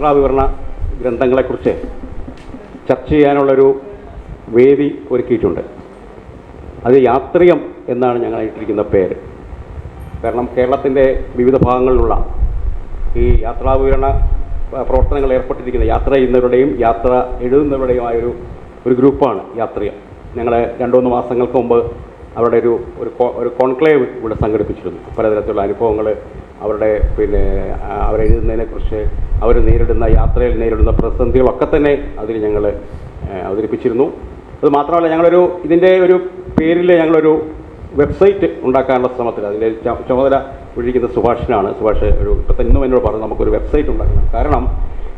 യാത്രാവിവരണ ഗ്രന്ഥങ്ങളെക്കുറിച്ച് ചർച്ച ചെയ്യാനുള്ളൊരു വേദി ഒരുക്കിയിട്ടുണ്ട്. അത് യാത്രികം എന്നാണ് ഞങ്ങൾ ഇട്ടിരിക്കുന്ന പേര്. കാരണം കേരളത്തിന്റെ വിവിധ ഭാഗങ്ങളിലുള്ള ഈ യാത്രാവിവരണ പ്രവർത്തനങ്ങൾ ഏർപ്പെട്ടിരിക്കുന്ന യാത്ര ചെയ്യുന്നവരുടെയും യാത്ര എഴുതുന്നവരുടെയുമായൊരു ഒരു ഗ്രൂപ്പാണ് യാത്രികം. ഞങ്ങൾ രണ്ടു മൂന്ന് മാസങ്ങൾക്ക് മുമ്പ് അവരുടെ ഒരു ഒരു ഒരു കോൺക്ലേവ് ഇവിടെ സംഘടിപ്പിച്ചിരുന്നു. പലതരത്തിലുള്ള അനുഭവങ്ങൾ അവരുടെ പിന്നെ അവരെഴുതുന്നതിനെക്കുറിച്ച് അവർ നേരിടുന്ന യാത്രയിൽ നേരിടുന്ന പ്രതിസന്ധികളൊക്കെ തന്നെ അതിൽ ഞങ്ങൾ അവതരിപ്പിച്ചിരുന്നു. അത് മാത്രമല്ല ഞങ്ങളൊരു ഇതിന്റെ ഒരു പേരിൽ ഞങ്ങളൊരു വെബ്സൈറ്റ് ഉണ്ടാക്കാനുള്ള ശ്രമത്തിൽ അതിന്റെ ചുമതല ഒഴിക്കുന്ന സുഭാഷിനാണ്. സുഭാഷ് ഒരു ഇപ്പം തന്നെ എന്നോട് പറഞ്ഞു നമുക്കൊരു വെബ്സൈറ്റ് ഉണ്ടാക്കണം. കാരണം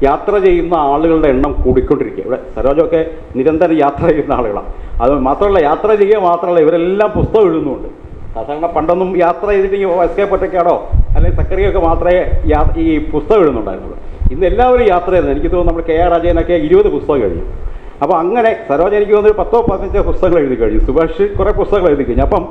യാത്ര ചെയ്യുന്ന ആളുകളുടെ എണ്ണം കൂടിക്കൊണ്ടിരിക്കുക. ഇവിടെ സരോജമൊക്കെ നിരന്തരം യാത്ര ചെയ്യുന്ന ആളുകളാണ്. അത് മാത്രമല്ല യാത്ര ചെയ്യുക മാത്രമല്ല ഇവരെല്ലാം പുസ്തകം എഴുതുന്നുണ്ട്. സാധാരണ പണ്ടൊന്നും യാത്ര ചെയ്തിട്ട് എസ് കെ പൊറ്റയ്ക്കാടോ അല്ലെങ്കിൽ സക്കറിയൊക്കെ മാത്രമേ ഈ പുസ്തകം എഴുതുന്നുണ്ടായിരുന്നുള്ളൂ. ഇന്ന് എല്ലാവരും യാത്ര ചെയ്യുന്നത് എനിക്ക് തോന്നുന്നു നമ്മൾ കെ ആർ രാജേനൊക്കെ ഇരുപത് പുസ്തകം കഴിഞ്ഞു. അപ്പോൾ അങ്ങനെ സരോജ എനിക്ക് തോന്നുന്നു പത്തോ പതിനഞ്ചോ പുസ്തകങ്ങൾ എഴുതി കഴിഞ്ഞു. സുഭാഷ് കുറേ പുസ്തകങ്ങൾ എഴുതി കഴിഞ്ഞു. അപ്പം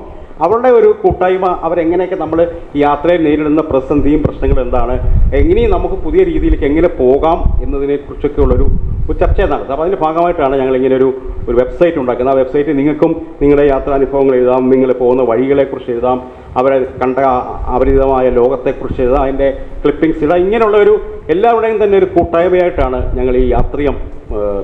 അവരുടെ ഒരു കൂട്ടായ്മ അവരെങ്ങനെയൊക്കെ നമ്മൾ യാത്രയിൽ നേരിടുന്ന പ്രതിസന്ധിയും പ്രശ്നങ്ങളും എന്താണ് എങ്ങനെയും നമുക്ക് പുതിയ രീതിയിലേക്ക് എങ്ങനെ പോകാം എന്നതിനെക്കുറിച്ചൊക്കെ ഉള്ളൊരു ഒരു ചർച്ച നടത്തുക അപ്പോൾ അതിന്റെ ഭാഗമായിട്ടാണ് ഞങ്ങൾ ഇങ്ങനെ ഒരു ഒരു വെബ്സൈറ്റ് ഉണ്ടാക്കുന്നത്. ആ വെബ്സൈറ്റ് നിങ്ങൾക്കും നിങ്ങളുടെ യാത്രാനുഭവങ്ങൾ എഴുതാം നിങ്ങൾ പോകുന്ന വഴികളെക്കുറിച്ച് എഴുതാം അവരെ കണ്ട അപരിചിതമായ ലോകത്തെക്കുറിച്ച് എഴുതാം അതിന്റെ ക്ലിപ്പിങ്സ് ഇടാം ഇങ്ങനെയുള്ള ഒരു എല്ലാവരുടെയും തന്നെ ഒരു കൂട്ടായ്മയായിട്ടാണ് ഞങ്ങൾ ഈ യാത്രിയം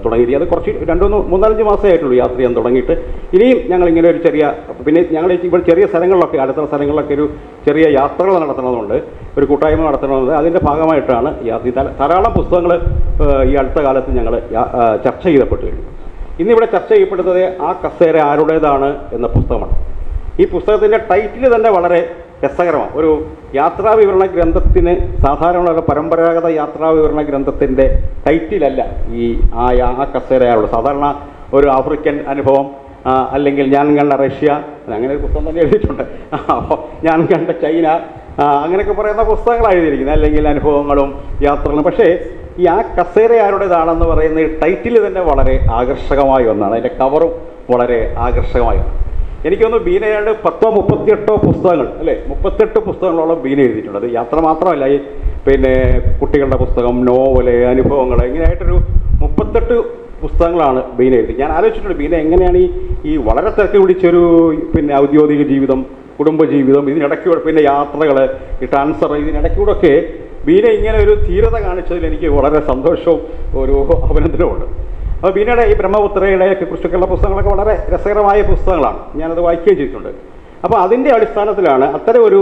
തുടങ്ങിയത്. അത് കുറച്ച് രണ്ടു മൂന്നാലഞ്ച് മാസമേ ആയിട്ടുള്ളൂ യാത്ര ചെയ്യാൻ തുടങ്ങിയിട്ട്. ഇനിയും ഞങ്ങൾ ഇങ്ങനെ ഒരു ചെറിയ പിന്നെ ഞങ്ങൾ ഇവിടെ ചെറിയ സ്ഥലങ്ങളിലൊക്കെ അടുത്ത സ്ഥലങ്ങളിലൊക്കെ ഒരു ചെറിയ യാത്രകൾ നടത്തണമെന്നുണ്ട് ഒരു കൂട്ടായ്മ നടത്തണമെന്നുണ്ട് അതിന്റെ ഭാഗമായിട്ടാണ് യാത്ര. ധാരാളം പുസ്തകങ്ങൾ ഈ അടുത്ത കാലത്ത് ഞങ്ങൾ ചർച്ച ചെയ്തപ്പെട്ടു കഴിഞ്ഞു. ഇന്നിവിടെ ചർച്ച ചെയ്യപ്പെടുന്നത് ആ കസേര ആരുടേതാണ് എന്ന പുസ്തകമാണ്. ഈ പുസ്തകത്തിന്റെ ടൈറ്റിൽ തന്നെ വളരെ രസകരമാണ്. ഒരു യാത്രാ വിവരണ ഗ്രന്ഥത്തിന് സാധാരണ ഒരു പരമ്പരാഗത യാത്രാ വിവരണ ഗ്രന്ഥത്തിന്റെ ടൈറ്റിലല്ല ഈ ആ യാ- കസേരയാളുള്ളത് സാധാരണ ഒരു ആഫ്രിക്കൻ അനുഭവം അല്ലെങ്കിൽ ഞാൻ കണ്ട റഷ്യ അങ്ങനെ ഒരു പുസ്തകം തന്നെ എഴുതിയിട്ടുണ്ട്. അപ്പോൾ ഞാൻ കണ്ട ചൈന അങ്ങനെയൊക്കെ പറയുന്ന പുസ്തകങ്ങൾ എഴുതിയിരിക്കുന്നത്. അല്ലെങ്കിൽ അനുഭവങ്ങളും യാത്രകളും. പക്ഷേ ഈ ആ കസേര ആരുടേതാണെന്ന് പറയുന്ന ഈ ടൈറ്റിൽ തന്നെ വളരെ ആകർഷകമായ ഒന്നാണ്. അതിന്റെ കവറും വളരെ ആകർഷകമായ ഒന്നാണ്. എനിക്കൊന്ന് ബീനയുടെ പത്തോ മുപ്പത്തിയെട്ടോ പുസ്തകങ്ങൾ അല്ലേ? മുപ്പത്തെട്ട് പുസ്തകങ്ങളോളം ബീന എഴുതിയിട്ടുണ്ട്. അത് യാത്ര മാത്രമല്ല ഈ പിന്നെ കുട്ടികളുടെ പുസ്തകം നോവൽ അനുഭവങ്ങൾ ഇങ്ങനെയായിട്ടൊരു മുപ്പത്തെട്ട് പുസ്തകങ്ങളാണ് ബീന എഴുതി ഞാൻ ആലോചിച്ചിട്ടുണ്ട് ബീന എങ്ങനെയാണ് ഈ ഈ വളരെ തിരക്ക് പിടിച്ചൊരു പിന്നെ ഔദ്യോഗിക ജീവിതം കുടുംബജീവിതം ഇതിനിടയ്ക്ക് പിന്നെ യാത്രകൾ ഈ ട്രാൻസ്ഫർ ഇതിനിടയ്ക്കൂടൊക്കെ ബീന ഇങ്ങനെ ഒരു ധീരത കാണിച്ചതിൽ എനിക്ക് വളരെ സന്തോഷവും ഒരു അഭിനന്ദനവുമുണ്ട്. അപ്പോൾ ബീനയുടെ ഈ ബ്രഹ്മപുത്രയുടെ ഒക്കെ കുറിച്ചൊക്കെയുള്ള പുസ്തകങ്ങളൊക്കെ വളരെ രസകരമായ പുസ്തകങ്ങളാണ്. ഞാനത് വായിക്കുകയും ചെയ്തിട്ടുണ്ട്. അപ്പോൾ അതിന്റെ അടിസ്ഥാനത്തിലാണ് അത്തരം ഒരു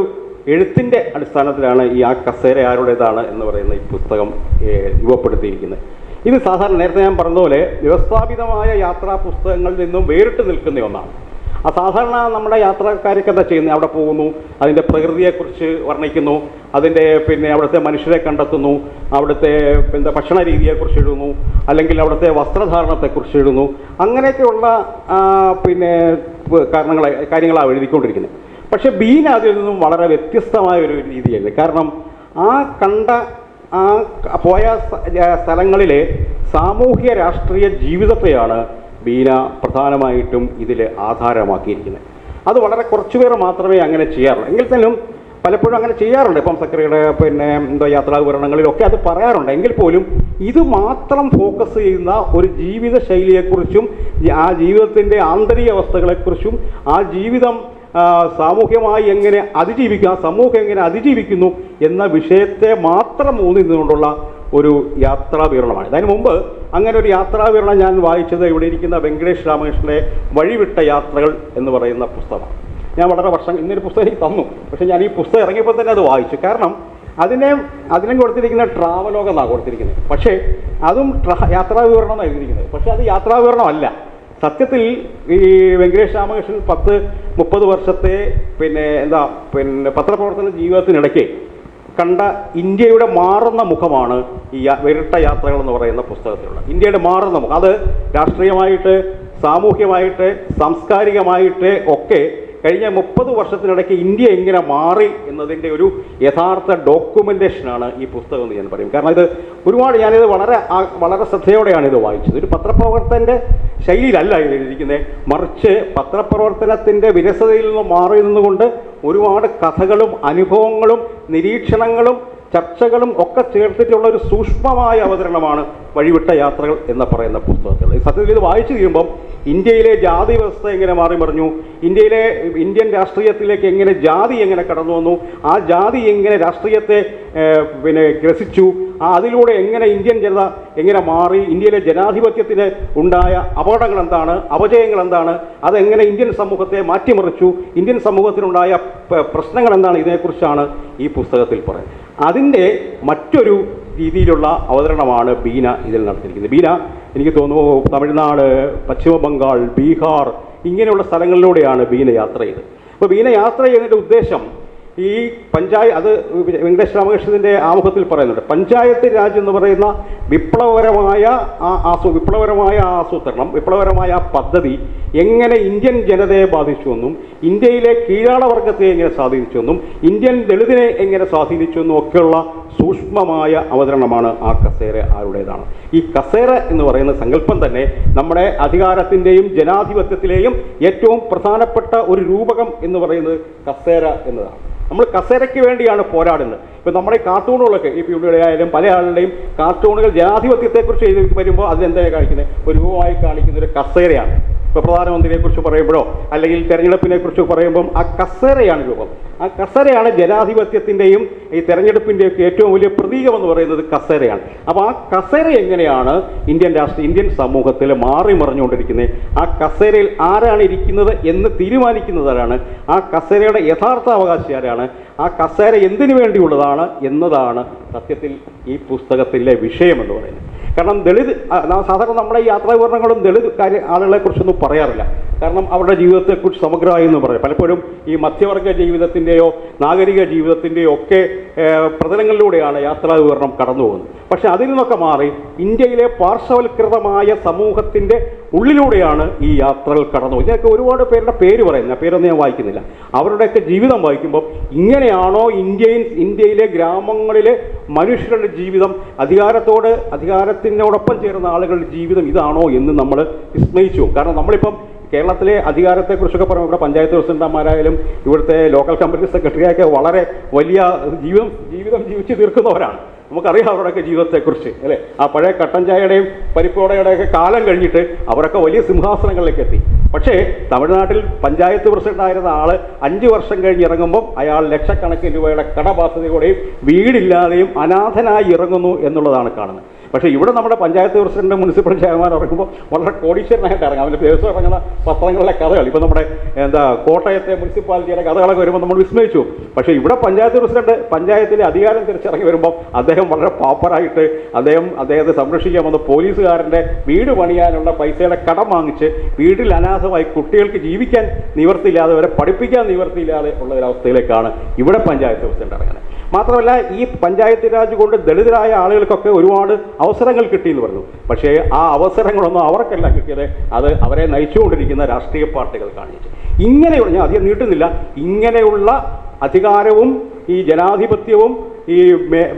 എഴുത്തിന്റെ അടിസ്ഥാനത്തിലാണ് ഈ ആ കസേര ആരുടേതാണ് എന്ന് പറയുന്ന ഈ പുസ്തകം രൂപപ്പെടുത്തിയിരിക്കുന്നത്. ഇത് സാധാരണ നേരത്തെ ഞാൻ പറഞ്ഞതുപോലെ വ്യവസ്ഥാപിതമായ യാത്രാ പുസ്തകങ്ങളിൽ നിന്നും വേറിട്ട് നിൽക്കുന്ന ഒന്നാണ്. സാധാരണ നമ്മുടെ യാത്രക്കാരൊക്കെ എന്താ ചെയ്യുന്നത് അവിടെ പോകുന്നു അതിന്റെ പ്രകൃതിയെക്കുറിച്ച് വർണിക്കുന്നു അതിന്റെ പിന്നെ അവിടുത്തെ മനുഷ്യരെ കണ്ടെത്തുന്നു അവിടുത്തെ എന്താ ഭക്ഷണ രീതിയെക്കുറിച്ച് എഴുതുന്നു അല്ലെങ്കിൽ അവിടുത്തെ വസ്ത്രധാരണത്തെക്കുറിച്ച് എഴുതുന്നു. അങ്ങനെയൊക്കെയുള്ള പിന്നെ കാരണങ്ങളെ കാര്യങ്ങളാണ് എഴുതിക്കൊണ്ടിരിക്കുന്നത്. പക്ഷേ ബീൻ അതിൽ നിന്നും വളരെ വ്യത്യസ്തമായ ഒരു രീതിയായിരുന്നു കാരണം ആ കണ്ട ആ പോയ സ്ഥലങ്ങളിലെ സാമൂഹ്യ രാഷ്ട്രീയ ജീവിതത്തെയാണ് ബീന പ്രധാനമായിട്ടും ഇതിൽ ആധാരമാക്കിയിരിക്കുന്നത്. അത് വളരെ കുറച്ച് പേർ മാത്രമേ അങ്ങനെ ചെയ്യാറുള്ളൂ. എങ്കിൽ തന്നെയും പലപ്പോഴും അങ്ങനെ ചെയ്യാറുണ്ട്. ഇപ്പം സക്രിയുടെ പിന്നെ എന്തോ യാത്രാ വിവരണങ്ങളിലൊക്കെ അത് പറയാറുണ്ട്. എങ്കിൽ പോലും ഇത് മാത്രം ഫോക്കസ് ചെയ്യുന്ന ഒരു ജീവിത ശൈലിയെക്കുറിച്ചും ആ ജീവിതത്തിന്റെ ആന്തരിക അവസ്ഥകളെക്കുറിച്ചും ആ ജീവിതം സാമൂഹ്യമായി എങ്ങനെ അതിജീവിക്കുക സമൂഹം എങ്ങനെ അതിജീവിക്കുന്നു എന്ന വിഷയത്തെ മാത്രം ഊന്നി നിന്നുകൊണ്ടുള്ള ഒരു യാത്രാ വിവരണമാണ് അതിന് മുമ്പ് അങ്ങനെ ഒരു യാത്രാവിവരണം ഞാൻ വായിച്ചത് ഇവിടെ ഇരിക്കുന്ന വെങ്കടേഷ് രാമകൃഷ്ണന്റെ വഴിവിട്ട യാത്രകൾ എന്ന് പറയുന്ന പുസ്തകമാണ്. ഞാൻ വളരെ വർഷം ഇന്നൊരു പുസ്തകം എനിക്ക് തന്നു. പക്ഷേ ഞാൻ ഈ പുസ്തകം ഇറങ്ങിയപ്പോൾ തന്നെ അത് വായിച്ചു. കാരണം അതിനെ അതിനും കൊടുത്തിരിക്കുന്ന ട്രാവലോഗ് എന്നാണ് കൊടുത്തിരിക്കുന്നത്. പക്ഷേ അതും ട്രാ യാത്രാ വിവരണം എഴുതിയിരിക്കുന്നത്. പക്ഷേ അത് യാത്രാവിവരണമല്ല. സത്യത്തിൽ ഈ വെങ്കടേഷ് രാമകൃഷ്ണൻ പത്ത് മുപ്പത് വർഷത്തെ പിന്നെ എന്താ പിന്നെ പത്രപ്രവർത്തന ജീവിതത്തിനിടയ്ക്ക് കണ്ട ഇന്ത്യയുടെ മാറുന്ന മുഖമാണ് ഈ വിരട്ട യാത്രകൾ എന്ന് പറയുന്ന പുസ്തകത്തിലുള്ള ഇന്ത്യയുടെ മാറുന്ന മുഖം. അത് രാഷ്ട്രീയമായിട്ട് സാമൂഹ്യമായിട്ട് സാംസ്കാരികമായിട്ട് ഒക്കെ കഴിഞ്ഞ മുപ്പത് വർഷത്തിനിടയ്ക്ക് ഇന്ത്യ എങ്ങനെ മാറി എന്നതിന്റെ ഒരു യഥാർത്ഥ ഡോക്യുമെന്റേഷനാണ് ഈ പുസ്തകം എന്ന് ഞാൻ പറയും. കാരണം ഇത് ഒരുപാട് ഞാനിത് വളരെ വളരെ ശ്രദ്ധയോടെയാണ് ഇത് വായിച്ചത്. ഒരു പത്രപ്രവർത്തന്റെ ശൈലിയിലല്ല ഇത് എഴുതിയിരിക്കുന്നത്. മറിച്ച് പത്രപ്രവർത്തനത്തിന്റെ വിരസതയിൽ നിന്ന് മാറി നിന്നുകൊണ്ട് ഒരുപാട് കഥകളും അനുഭവങ്ങളും നിരീക്ഷണങ്ങളും ചർച്ചകളും ഒക്കെ ചേർത്തിട്ടുള്ള ഒരു സൂക്ഷ്മമായ അവതരണമാണ് വഴിവിട്ട യാത്രകൾ എന്ന് പറയുന്ന പുസ്തകത്തിൽ. സത്യത്തിൽ ഇത് വായിച്ചു കഴിയുമ്പം ഇന്ത്യയിലെ ജാതി വ്യവസ്ഥ എങ്ങനെ മാറി മറിഞ്ഞു? ഇന്ത്യയിലെ ഇന്ത്യൻ രാഷ്ട്രീയത്തിലേക്ക് എങ്ങനെ ജാതി എങ്ങനെ കടന്നു വന്നു? ആ ജാതി എങ്ങനെ രാഷ്ട്രീയത്തെ പിന്നെ ഗ്രസിച്ചു. അതിലൂടെ എങ്ങനെ ഇന്ത്യൻ ജനത എങ്ങനെ മാറി ഇന്ത്യയിലെ ജനാധിപത്യത്തിന് ഉണ്ടായ അപകടങ്ങൾ എന്താണ് അപജയങ്ങൾ എന്താണ് അതെങ്ങനെ ഇന്ത്യൻ സമൂഹത്തെ മാറ്റിമറിച്ചു ഇന്ത്യൻ സമൂഹത്തിനുണ്ടായ പ്രശ്നങ്ങൾ എന്താണ് ഇതിനെക്കുറിച്ചാണ് ഈ പുസ്തകത്തിൽ പറയുന്നത്. അതിന്റെ മറ്റൊരു രീതിയിലുള്ള അവതരണമാണ് ബീന ഇതിൽ നടത്തിയിരിക്കുന്നത്. ബീന എനിക്ക് തോന്നുന്നു തമിഴ്നാട് പശ്ചിമബംഗാൾ ബീഹാർ ഇങ്ങനെയുള്ള സ്ഥലങ്ങളിലൂടെയാണ് ബീന യാത്ര ചെയ്തത്. അപ്പോൾ ബീന യാത്ര ചെയ്യുന്നതിന്റെ ഉദ്ദേശം ഈ പഞ്ചായത്ത് അത് വെങ്കടേഷ് രാമകൃഷ്ണന്റെ ആമുഖത്തിൽ പറയുന്നുണ്ട്. പഞ്ചായത്ത് രാജ് എന്ന് പറയുന്ന വിപ്ലവകരമായ ആ ആസൂ വിപ്ലവകരമായ ആസൂത്രണം വിപ്ലവകരമായ ആ പദ്ധതി എങ്ങനെ ഇന്ത്യൻ ജനതയെ ബാധിച്ചുവെന്നും ഇന്ത്യയിലെ കീഴാളവർഗത്തെ എങ്ങനെ സ്വാധീനിച്ചുവെന്നും ഇന്ത്യൻ ദളിതിനെ എങ്ങനെ സ്വാധീനിച്ചു എന്നും ഒക്കെയുള്ള സൂക്ഷ്മമായ അവതരണമാണ് ആ കസേര ആരുടേതാണ്. ഈ കസേര എന്ന് പറയുന്ന സങ്കല്പം തന്നെ നമ്മുടെ അധികാരത്തിന്റെയും ജനാധിപത്യത്തിലെയും ഏറ്റവും പ്രധാനപ്പെട്ട ഒരു രൂപകം എന്ന് പറയുന്നത് കസേര എന്നതാണ്. നമ്മൾ കസേരയ്ക്ക് വേണ്ടിയാണ് പോരാടുന്നത്. ഇപ്പം നമ്മുടെ കാർട്ടൂണുകളൊക്കെ ഈ പിയുടെ ആയാലും പല ആളുടെയും കാർട്ടൂണുകൾ ജനാധിപത്യത്തെക്കുറിച്ച് എഴുതി വരുമ്പോൾ അതിലെന്താണ് കാണിക്കുന്നത്? ഒരു രൂപമായി കാണിക്കുന്ന ഒരു കസേരയാണ്. ഇപ്പോൾ പ്രധാനമന്ത്രിയെക്കുറിച്ച് പറയുമ്പോഴോ അല്ലെങ്കിൽ തെരഞ്ഞെടുപ്പിനെക്കുറിച്ച് പറയുമ്പം ആ കസേരയാണ് രൂപം. ആ കസരയാണ് ജനാധിപത്യത്തിന്റെയും ഈ തെരഞ്ഞെടുപ്പിന്റെയൊക്കെ ഏറ്റവും വലിയ പ്രതീകമെന്ന് പറയുന്നത് കസേരയാണ്. അപ്പോൾ ആ കസേര എങ്ങനെയാണ് ഇന്ത്യൻ രാഷ്ട്ര ഇന്ത്യൻ സമൂഹത്തിൽ മാറി മറിഞ്ഞുകൊണ്ടിരിക്കുന്നത് ആ കസേരയിൽ ആരാണ് ഇരിക്കുന്നത് എന്ന് തീരുമാനിക്കുന്നതാരാണ് ആ കസേരയുടെ യഥാർത്ഥ അവകാശി ആരാണ്? ആ കസേര എന്തിനു വേണ്ടിയുള്ളതാണ് എന്നതാണ് സത്യത്തിൽ ഈ പുസ്തകത്തിലെ വിഷയമെന്ന് പറയുന്നത്. കാരണം ദളിത് സാധാരണ നമ്മുടെ ഈ യാത്രാ വിവരണങ്ങളും ദളിത് കാര്യ ആളുകളെ കുറിച്ചൊന്നും പറയാറില്ല. കാരണം അവരുടെ ജീവിതത്തെക്കുറിച്ച് സമഗ്രമായി എന്ന് പറയും. പലപ്പോഴും ഈ മധ്യവർഗ ജീവിതത്തിന്റെയോ നാഗരിക ജീവിതത്തിന്റെയോ ഒക്കെ പ്രതലങ്ങളിലൂടെയാണ് യാത്രാ വിവരണം കടന്നു പോകുന്നത് പക്ഷേ അതിൽ നിന്നൊക്കെ മാറി ഇന്ത്യയിലെ പാർശ്വവൽകൃതമായ സമൂഹത്തിന്റെ ഉള്ളിലൂടെയാണ് ഈ യാത്രകൾ കടന്നു ഇതിനൊക്കെ ഒരുപാട് പേരുടെ പേര് പറയുന്നത് ആ പേരൊന്നും ഞാൻ വായിക്കുന്നില്ല. അവരുടെയൊക്കെ ജീവിതം വായിക്കുമ്പോൾ ഇങ്ങനെയാണോ ഇന്ത്യയിൽ ഇന്ത്യയിലെ ഗ്രാമങ്ങളിലെ മനുഷ്യരുടെ ജീവിതം? അധികാരത്തോട് അധികാരത്തിനോടൊപ്പം ചേർന്ന ആളുകളുടെ ജീവിതം ഇതാണോ എന്ന് നമ്മൾ വിസ്മയിച്ചു. കാരണം നമ്മളിപ്പം കേരളത്തിലെ അധികാരത്തെക്കുറിച്ചൊക്കെ പറയുമ്പോൾ ഇവിടെ പഞ്ചായത്ത് പ്രസിഡന്റുമാരായാലും ഇവിടുത്തെ ലോക്കൽ കമ്മിറ്റി സെക്രട്ടറിയൊക്കെ വളരെ വലിയ ജീവിതം ജീവിതം ജീവിച്ച് തീർക്കുന്നവരാണ്. നമുക്കറിയാം അവരുടെയൊക്കെ ജീവിതത്തെക്കുറിച്ച് അല്ലേ? ആ പഴയ കട്ടൻ ചായയുടെയും പരിപ്പോടയുടെയൊക്കെ കാലം കഴിഞ്ഞിട്ട് അവരൊക്കെ വലിയ സിംഹാസനങ്ങളിലേക്ക് എത്തി പക്ഷേ തമിഴ്നാട്ടിൽ പഞ്ചായത്ത് പ്രസിഡന്റായിരുന്ന ആൾ അഞ്ച് വർഷം കഴിഞ്ഞ് ഇറങ്ങുമ്പോൾ അയാൾ ലക്ഷക്കണക്കിന് രൂപയുടെ കടബാധ്യതയോടെയും വീടില്ലാതെയും അനാഥനായി ഇറങ്ങുന്നു എന്നുള്ളതാണ് കാണുന്നത്. പക്ഷേ ഇവിടെ നമ്മുടെ പഞ്ചായത്ത് പ്രസിഡന്റ് മുനിസിപ്പൽ ചെയർമാൻ ഇറങ്ങുമ്പോൾ വളരെ കോടീശ്വരനായിട്ട് ഇറങ്ങാം. അവന്റെ ദിവസം ഇറങ്ങുന്ന പത്രങ്ങളിലെ കഥകൾ ഇപ്പോൾ നമ്മുടെ എന്താ കോട്ടയത്തെ മുനിസിപ്പാലിറ്റിയുടെ കഥകളൊക്കെ വരുമ്പോൾ നമ്മൾ വിസ്മയിച്ചു. പക്ഷേ ഇവിടെ പഞ്ചായത്ത് പ്രസിഡന്റ് പഞ്ചായത്തിലെ അധികാരം തിരിച്ചിറങ്ങി വരുമ്പോൾ അദ്ദേഹം വളരെ പാപ്പറായിട്ട് അദ്ദേഹം അദ്ദേഹത്തെ സംരക്ഷിക്കാൻ വന്ന പോലീസുകാരന്റെ വീട് പണിയാനുള്ള പൈസയുടെ കടം വാങ്ങിച്ച് വീട്ടിൽ അനാഥമായി കുട്ടികൾക്ക് ജീവിക്കാൻ നിവർത്തിയില്ലാതെ അവരെ പഠിപ്പിക്കാൻ നിവർത്തിയില്ലാതെ ഉള്ള ഒരവസ്ഥയിലേക്കാണ് ഇവിടെ പഞ്ചായത്ത് പ്രസിഡന്റ് ഇറങ്ങുന്നത്. മാത്രമല്ല ഈ പഞ്ചായത്ത് രാജ് കൊണ്ട് ദളിതരായ ആളുകൾക്കൊക്കെ ഒരുപാട് അവസരങ്ങൾ കിട്ടിയെന്ന് പറഞ്ഞു. പക്ഷേ ആ അവസരങ്ങളൊന്നും അവർക്കല്ല കിട്ടിയത്. അത് അവരെ നയിച്ചുകൊണ്ടിരിക്കുന്ന രാഷ്ട്രീയ പാർട്ടികൾ കാണിച്ചു. ഇങ്ങനെയുള്ള ഞാൻ അധികം നീട്ടുന്നില്ല. ഇങ്ങനെയുള്ള അധികാരവും ഈ ജനാധിപത്യവും ഈ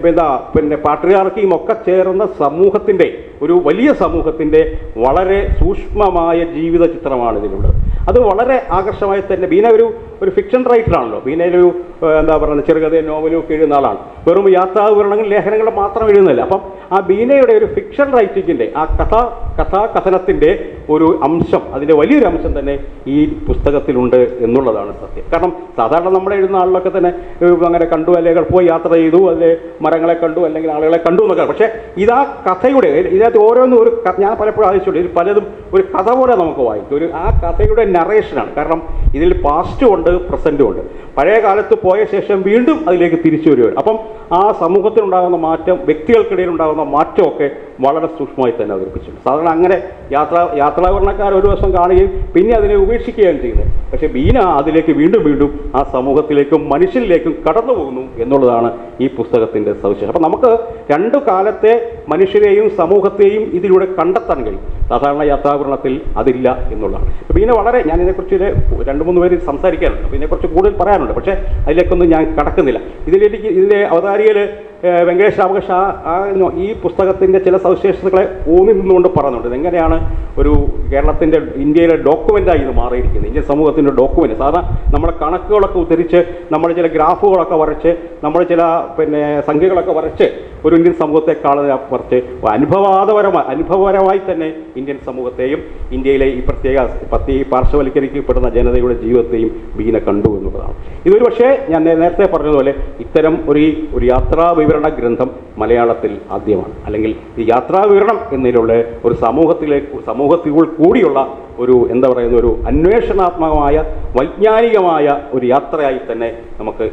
എന്താ പിന്നെ പാട്രിയാർക്കിയും ഒക്കെ ചേർന്ന സമൂഹത്തിന്റെ ഒരു വലിയ സമൂഹത്തിന്റെ വളരെ സൂക്ഷ്മമായ ജീവിത ചിത്രമാണ് ഇതിലുള്ളത് അത് വളരെ ആകർഷമായി തന്നെ ബീന ഒരു ഒരു ഫിക്ഷൻ റൈറ്റർ ആണല്ലോ പിന്നെ ഒരു എന്താ പറയുക ചെറുകഥയും നോവലും ഒക്കെ എഴുതുന്ന ആളാണ്. വെറും യാത്രാ വിവരണങ്ങൾ ലേഖനങ്ങൾ മാത്രം എഴുതുന്നില്ല അപ്പം ആ ബീനയുടെ ഒരു ഫിക്ഷൻ റൈറ്റിങ്ങിന്റെ ആ കഥ കഥാകഥനത്തിന്റെ ഒരു അംശം അതിന്റെ വലിയൊരു അംശം തന്നെ ഈ പുസ്തകത്തിലുണ്ട് എന്നുള്ളതാണ് സത്യം. കാരണം സാധാരണ നമ്മൾ എഴുതുന്ന ആളിലൊക്കെ തന്നെ അങ്ങനെ കണ്ടു അല്ലെങ്കിൽ പോയി യാത്ര ചെയ്തു അല്ലെ മരങ്ങളെ കണ്ടു അല്ലെങ്കിൽ ആളുകളെ കണ്ടു എന്നൊക്കെ പക്ഷേ ഇതാ കഥയുടെ ഇതിനകത്ത് ഓരോന്നും ഒരു ഞാൻ പലപ്പോഴും ആലോചിച്ചിട്ടുണ്ട്. ഇതിൽ പലതും ഒരു കഥ പോലെ നമുക്ക് വായിക്കും. ഒരു ആ കഥയുടെ നറേഷനാണ് കാരണം ഇതിൽ പാസ്റ്റും ഉണ്ട് പ്രസന്റും ഉണ്ട്. പഴയ കാലത്ത് പോയ ശേഷം വീണ്ടും അതിലേക്ക് തിരിച്ചു വരികയാണ്. അപ്പം ആ സമൂഹത്തിനുണ്ടാകുന്ന മാറ്റം വ്യക്തികൾക്കിടയിൽ ഉണ്ടാകുന്ന മാറ്റമൊക്കെ വളരെ സൂക്ഷ്മമായി തന്നെ അവതരിപ്പിച്ചിട്ടുണ്ട്. സാധാരണ അങ്ങനെ യാത്രാ യാത്രാവരണക്കാർ ഒരു ദിവസം കാണുകയും പിന്നെ അതിനെ ഉപേക്ഷിക്കുകയും ചെയ്യുന്നത് പക്ഷേ ബീന അതിലേക്ക് വീണ്ടും വീണ്ടും ആ സമൂഹത്തിലേക്കും മനുഷ്യരിലേക്കും കടന്നു പോകുന്നു എന്നുള്ളതാണ് ഈ പുസ്തകത്തിന്റെ സവിശേഷം അപ്പം നമുക്ക് രണ്ടു കാലത്തെ മനുഷ്യരെയും സമൂഹത്തെയും ഇതിലൂടെ കണ്ടെത്താൻ കഴിയും. സാധാരണ യാത്രാവരണത്തിൽ അതില്ല എന്നുള്ളതാണ്. ബീന വളരെ ഞാൻ ഇതിനെക്കുറിച്ച് രണ്ട് മൂന്ന് പേര് അപ്പോൾ ഇതിനെക്കുറിച്ച് കൂടുതൽ പറയാനുണ്ട്. പക്ഷേ അതിലേക്കൊന്നും ഞാൻ കടക്കുന്നില്ല. ഇതിലേക്ക് ഇതിലെ അവതാരികയിൽ വെങ്കടേഷ് രാമകൃഷ്ണ ഈ പുസ്തകത്തിന്റെ ചില സവിശേഷതകളെ ഊന്നി നിന്നുകൊണ്ട് പറയുന്നുണ്ട് ഇതെങ്ങനെയാണ് ഒരു കേരളത്തിന്റെ ഇന്ത്യയിലെ ഡോക്യുമെന്റായി ഇത് മാറിയിരിക്കുന്നത്? ഇന്ത്യൻ സമൂഹത്തിന്റെ ഡോക്യുമെന്റ് സാധാരണ നമ്മുടെ കണക്കുകളൊക്കെ ഉദ്ധരിച്ച് നമ്മൾ ചില ഗ്രാഫുകളൊക്കെ വരച്ച് നമ്മൾ ചില പിന്നെ സംഖ്യകളൊക്കെ വരച്ച് ഒരു ഇന്ത്യൻ സമൂഹത്തെ കാണുന്ന കുറച്ച് അനുഭവാദപരമായി അനുഭവപരമായി തന്നെ ഇന്ത്യൻ സമൂഹത്തെയും ഇന്ത്യയിലെ ഈ പ്രത്യേക പ്രത്യേക പാർശ്വവൽക്കരിക്കപ്പെടുന്ന ജനതയുടെ ജീവിതത്തെയും ബീന കണ്ടു എന്നുള്ളതാണ്. ഇതൊരു പക്ഷേ ഞാൻ നേരത്തെ പറഞ്ഞതുപോലെ ഇത്തരം ഒരു ഒരു യാത്രാ വിവരണ ഗ്രന്ഥം മലയാളത്തിൽ ആദ്യമാണ്. അല്ലെങ്കിൽ ഈ യാത്രാവിവരണം എന്നതിലുള്ള ഒരു സമൂഹത്തിലെ സമൂഹത്തിൽ കൂടിയുള്ള ഒരു എന്താ പറയുന്ന ഒരു അന്വേഷണാത്മകമായ വൈജ്ഞാനികമായ ഒരു യാത്രയായി തന്നെ നമുക്ക്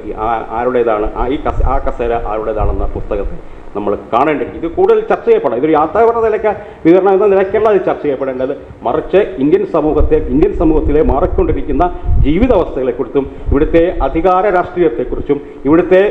ആരുടേതാണ് ഈ കസ ആ കസേര ആരുടേതാണെന്ന പുസ്തകത്തെ നമ്മൾ കാണേണ്ടത് ഇത് കൂടുതൽ ചർച്ച ചെയ്യപ്പെടണം. ഇതൊരു യാത്രാപരണ നിലയ്ക്ക് വിതരണം എന്ന നിലയ്ക്കല്ല ചർച്ച ചെയ്യപ്പെടേണ്ടത്. മറിച്ച് ഇന്ത്യൻ സമൂഹത്തെ ഇന്ത്യൻ സമൂഹത്തിലെ മാറിക്കൊണ്ടിരിക്കുന്ന ജീവിതാവസ്ഥകളെക്കുറിച്ചും ഇവിടുത്തെ അധികാര രാഷ്ട്രീയത്തെക്കുറിച്ചും ഇവിടുത്തെ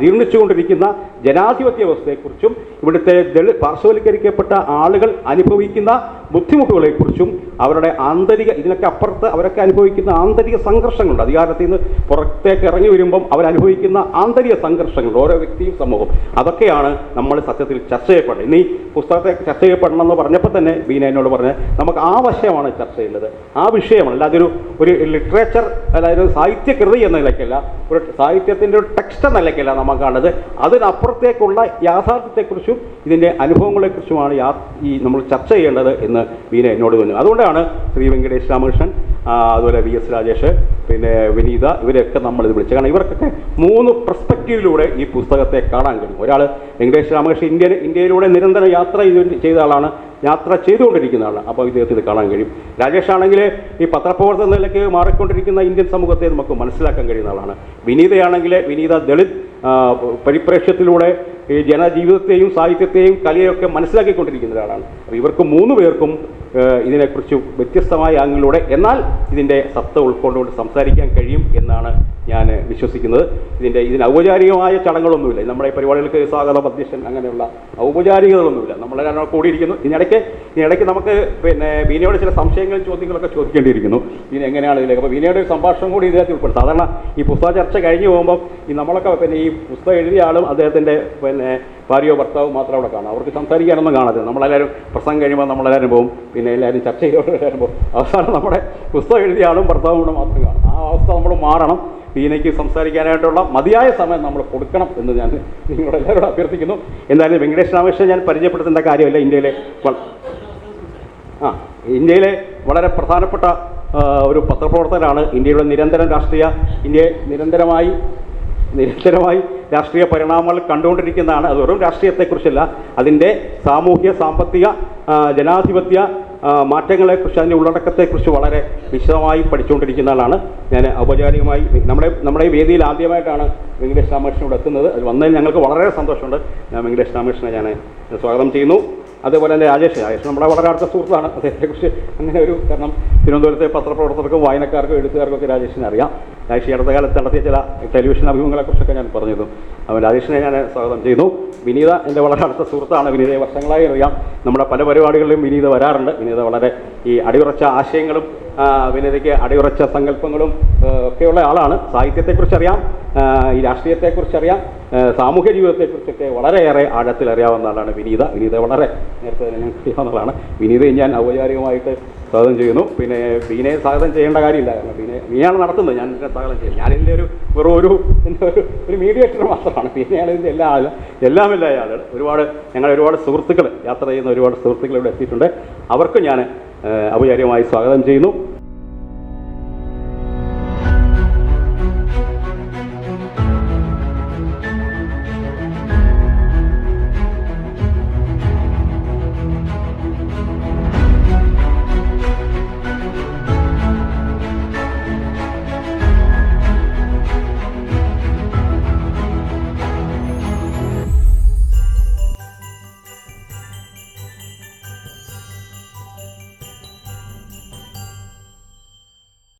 ജീർണിച്ചുകൊണ്ടിരിക്കുന്ന ജനാധിപത്യ വ്യവസ്ഥയെക്കുറിച്ചും ഇവിടുത്തെ ദളിത് പാർശ്വവൽക്കരിക്കപ്പെട്ട ആളുകൾ അനുഭവിക്കുന്ന ബുദ്ധിമുട്ടുകളെക്കുറിച്ചും അവരുടെ ആന്തരിക ഇതിനൊക്കെ അപ്പുറത്ത് അവരൊക്കെ അനുഭവിക്കുന്ന ആന്തരിക സംഘർഷങ്ങളുണ്ട്. അധികാരത്തിൽ നിന്ന് പുറത്തേക്ക് ഇറങ്ങി വരുമ്പം അവരനുഭവിക്കുന്ന ആന്തരിക സംഘർഷങ്ങൾ ഓരോ വ്യക്തിയും സമൂഹം. അതൊക്കെയാണ് നമ്മൾ സത്യത്തിൽ ചർച്ച ചെയ്യപ്പെടുന്നത് ഇനി പുസ്തകത്തെ ചർച്ച ചെയ്യപ്പെടണം എന്ന് പറഞ്ഞപ്പോൾ തന്നെ ബീന എന്നോട് പറഞ്ഞത് നമുക്ക് ആ വശമാണ് ചർച്ച ചെയ്യുന്നത് ആ വിഷയമാണ്. അല്ലാതെ ഒരു ഒരു ലിറ്ററേച്ചർ അതായത് സാഹിത്യകൃതി എന്ന നിലയ്ക്കല്ല ഒരു സാഹിത്യത്തിന്റെ ഒരു ടെക്സ്റ്റ് എന്ന നിലയ്ക്കല്ല നമ്മൾ കാണുന്നത്. അതിനപ്പുറത്തേക്കുള്ള യാഥാർത്ഥ്യത്തെക്കുറിച്ചും ഇതിന്റെ അനുഭവങ്ങളെക്കുറിച്ചുമാണ് ഈ നമ്മൾ ചർച്ച ചെയ്യേണ്ടത് എന്ന് വീന എന്നോട് പറഞ്ഞു. അതുകൊണ്ടാണ് ശ്രീ വെങ്കടേഷ് രാമകൃഷ്ണൻ അതുപോലെ വി എസ് രാജേഷ് പിന്നെ വിനീത ഇവരെയൊക്കെ നമ്മൾ ഇത് വിളിച്ചു കാരണം ഇവർക്കൊക്കെ മൂന്ന് പെർസ്പെക്റ്റീവിലൂടെ ഈ പുസ്തകത്തെ കാണാൻ കഴിയും. ഒരാൾ വെങ്കടേഷ് രാമകൃഷ്ണൻ ഇന്ത്യ ഇന്ത്യയിലൂടെ നിരന്തരം യാത്ര ചെയ്ത് ആളാണ് യാത്ര ചെയ്തുകൊണ്ടിരിക്കുന്ന ആളാണ്. അപ്പോൾ ഇദ്ദേഹത്തിന് കാണാൻ കഴിയും. രാജേഷ് ആണെങ്കിൽ ഈ പത്രപ്രവർത്തന നിലയ്ക്ക് മാറിക്കൊണ്ടിരിക്കുന്ന ഇന്ത്യൻ സമൂഹത്തെ നമുക്ക് മനസ്സിലാക്കാൻ കഴിയുന്ന ആളാണ്. വിനീതയാണെങ്കിൽ വിനീത ദളിത് പരിപ്രേക്ഷ്യത്തിലൂടെ ജനജീവിതത്തെയും സാഹിത്യത്തെയും കലയൊക്കെ മനസ്സിലാക്കിക്കൊണ്ടിരിക്കുന്ന ഒരാളാണ്. അപ്പോൾ ഇവർക്ക് മൂന്ന് പേർക്കും ഇതിനെക്കുറിച്ച് വ്യത്യസ്തമായ ആംഗിലൂടെ എന്നാൽ ഇതിന്റെ സത്ത ഉൾക്കൊണ്ടുകൊണ്ട് സംസാരിക്കാൻ കഴിയും എന്നാണ് ഞാൻ വിശ്വസിക്കുന്നത്. ഇതിന്റെ ഇതിന് ഔപചാരികമായ ചടങ്ങുകളൊന്നുമില്ല. നമ്മുടെ പരിപാടികൾക്ക് സ്വാഗതം അധ്യക്ഷൻ അങ്ങനെയുള്ള ഔപചാരികതകളൊന്നുമില്ല. നമ്മളെ കൂടിയിരിക്കുന്നു. ഇതിനിടയ്ക്ക് ഇതിനിടയ്ക്ക് നമുക്ക് പിന്നെ ബീനയോട് ചില സംശയങ്ങളും ചോദ്യങ്ങളൊക്കെ ചോദിക്കേണ്ടിയിരിക്കുന്നു. ഇനി എങ്ങനെയാണ് ഇതിലേക്ക്? അപ്പോൾ ബീനയുടെ ഒരു സംഭാഷണം കൂടി ഇതിനകത്ത് ഉൾപ്പെടും. സാധാരണ ഈ പുസ്തക ചർച്ച കഴിഞ്ഞ് പോകുമ്പോൾ ഈ നമ്മളൊക്കെ പിന്നെ ഈ പുസ്തകം എഴുതിയ ആളും അദ്ദേഹത്തിന്റെ പിന്നെ ഭാര്യയോ ഭർത്താവോ മാത്രം അവിടെ കാണാം. അവർക്ക് സംസാരിക്കാനൊന്നും കാണാതെ നമ്മളെല്ലാവരും പ്രസംഗം കഴിയുമ്പോൾ നമ്മളെല്ലാവരും പോകും. പിന്നെ എല്ലാവരും ചർച്ച ചെയ്തോണ്ട് പോകും. അവസാനം നമ്മുടെ പുസ്തകം എഴുതിയ ആളും ഭർത്താവും കൂടെ മാത്രം കാണും. ആ അവസ്ഥ നമ്മൾ മാറണം. ബീനയ്ക്ക് സംസാരിക്കാനായിട്ടുള്ള മതിയായ സമയം നമ്മൾ കൊടുക്കണം എന്ന് ഞാൻ നിങ്ങളോട് അഭ്യർത്ഥിക്കുന്നു. എന്തായാലും വെങ്കടേഷ് രാമകൃഷ്ണൻ ഞാൻ പരിചയപ്പെടുത്തേണ്ട കാര്യമല്ല ഇന്ത്യയിലെ ആ ഇന്ത്യയിലെ വളരെ പ്രധാനപ്പെട്ട ഒരു പത്രപ്രവർത്തകനാണ് ഇന്ത്യയുടെ നിരന്തരം രാഷ്ട്രീയ ഇന്ത്യയെ നിരന്തരമായി നിരന്തരമായി രാഷ്ട്രീയ പരിണാമങ്ങൾ കണ്ടുകൊണ്ടിരിക്കുന്നതാണ്. അത് വെറും രാഷ്ട്രീയത്തെക്കുറിച്ചല്ല. അതിന്റെ സാമൂഹ്യ സാമ്പത്തിക ജനാധിപത്യ മാറ്റങ്ങളെക്കുറിച്ച് അതിന്റെ ഉള്ളടക്കത്തെക്കുറിച്ച് വളരെ വിശദമായി പഠിച്ചുകൊണ്ടിരിക്കുന്ന ആളാണ്. ഞാൻ ഔപചാരികമായി നമ്മുടെ നമ്മുടെ വേദിയിൽ ആദ്യമായിട്ടാണ് വെങ്കടേഷ് രാമകൃഷ്ണൻ ഇവിടെ എത്തുന്നത്. അത് വന്നതിൽ ഞങ്ങൾക്ക് വളരെ സന്തോഷമുണ്ട്. ഞാൻ വെങ്കടേഷ് രാമകൃഷ്ണനെ ഞാൻ സ്വാഗതം ചെയ്യുന്നു. അതേപോലെ തന്നെ രാജേഷ്. രാജേഷ് നമ്മുടെ വളരെ അടുത്ത സുഹൃത്താണ്. അദ്ദേഹത്തെക്കുറിച്ച് അങ്ങനെ ഒരു കാരണം തിരുവനന്തപുരത്തെ പത്രപ്രവർത്തകർക്കും വായനക്കാർക്കും എഴുത്തുകാർക്കും ഒക്കെ രാജേഷിനെ അറിയാം. രാജേഷ് ഇടത്ത കാലത്ത് നടത്തിയ ചില ടെലിവിഷൻ അഭിമുഖങ്ങളെക്കുറിച്ചൊക്കെ ഞാൻ പറഞ്ഞിരുന്നു. അവൻ രാജേഷിനെ ഞാൻ സ്വാഗതം ചെയ്യുന്നു. വിനീത എന്റെ വളരെ അടുത്ത സുഹൃത്താണ്. വിനീതയെ വർഷങ്ങളായി അറിയാം. നമ്മുടെ പല പരിപാടികളിലും വിനീത വരാറുണ്ട്. വിനീത വളരെ ഈ അടിയുറച്ച ആശയങ്ങളും വിനീതയ്ക്ക് അടിയുറച്ച സങ്കല്പങ്ങളും ഒക്കെയുള്ള ആളാണ്. സാഹിത്യത്തെക്കുറിച്ച് അറിയാം ഈ രാഷ്ട്രീയത്തെക്കുറിച്ച് അറിയാം സാമൂഹ്യ ജീവിതത്തെക്കുറിച്ചൊക്കെ വളരെയേറെ ആഴത്തിൽ അറിയാവുന്ന ആളാണ് വിനീത. വിനീത വളരെ നേരത്തെ തന്നെ അറിയാവുന്നതാണ്. വിനീതയെ ഞാൻ ഔപചാരികമായിട്ട് സ്വാഗതം ചെയ്യുന്നു. പിന്നെ ബീനയെ സ്വാഗതം ചെയ്യേണ്ട കാര്യമില്ല. കാരണം ബീനെ ബീനയാണ് നടത്തുന്നത്. ഞാൻ സ്വാഗതം ചെയ്യുന്നത് ഞാനിതിന്റെ ഒരു വെറും ഒരു എന്റെ ഒരു ഒരു മീഡിയേറ്റർ മാത്രമാണ്. ബീനയാണ് ഇതിന്റെ എല്ലാ ആളും എല്ലാമില്ല ആളുകൾ. ഒരുപാട് ഞങ്ങൾ ഒരുപാട് സുഹൃത്തുക്കൾ യാത്ര ചെയ്യുന്ന ഒരുപാട് സുഹൃത്തുക്കൾ ഇവിടെ എത്തിയിട്ടുണ്ട്. അവർക്കും ഞാൻ ഔപചാരികമായി സ്വാഗതം ചെയ്യുന്നു.